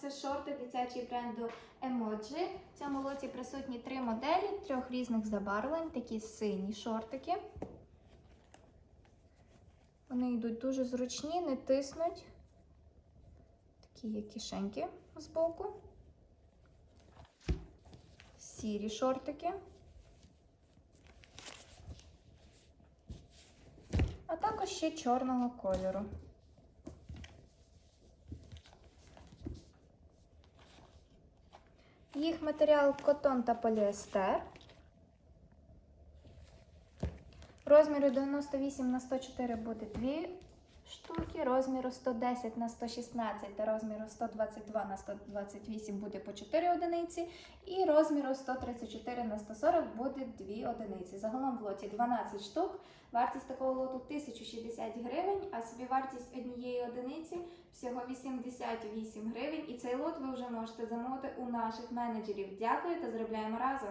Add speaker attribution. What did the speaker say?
Speaker 1: Це шорти дитячий бренду Emoji. В цьому лоті присутні три моделі трьох різних забарвлень, такі сині шортики. Вони йдуть дуже зручні, не тиснуть. Такі є кишеньки збоку. Сірі шортики. А також ще чорного кольору. Їх матеріал котон та поліестер. Розміру 98 на 104 буде 2 штуки, розміру 110 на 116 та розміру 122 на 128 буде по 4 одиниці, і розміру 134 на 140 буде 2 одиниці. Загалом в лоті 12 штук. Вартість такого лоту 1060 гривень, а собівартість однієї одиниці всього 88 гривень. І цей лот ви вже можете замовити у наших менеджерів. Дякую та заробляємо разом!